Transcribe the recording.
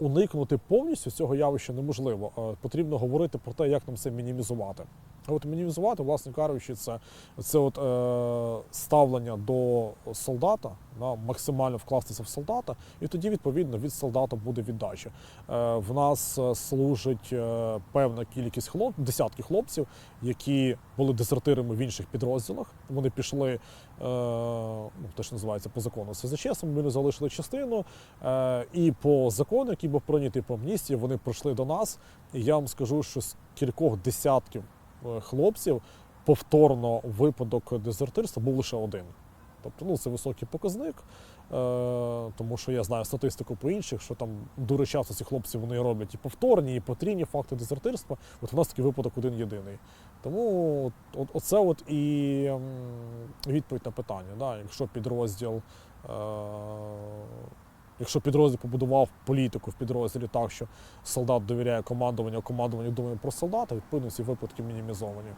Уникнути повністю цього явища неможливо. Е, Потрібно говорити про те, як нам це мінімізувати. От мінімізувати, власне кажучи, це, це от, е, ставлення до солдата, да, максимально вкластися в солдата, і тоді, відповідно, від солдата буде віддача. Е, в нас е, служить е, певна кількість хлоп, десятки хлопців, які були дезертирами в інших підрозділах. Вони пішли, ну, те, називається по закону СЗЧ, ми залишили частину. І по закону, який був прийнятий по амністії, вони прийшли до нас. І я вам скажу, що з кількох десятків хлопців повторно випадок дезертирства був лише один. Тобто, ну це високий показник, е, тому що я знаю статистику по інших, що там дуже часто ці хлопці вони роблять і повторні, і потрійні факти дезертирства. От у нас такий випадок один єдиний. Тому от, оце от і відповідь на питання. Да? Якщо підрозділ. Е, Якщо підрозділ побудував політику в підрозділі так, що солдат довіряє командуванню, а командування думає про солдата, відповідно ці випадки мінімізовані.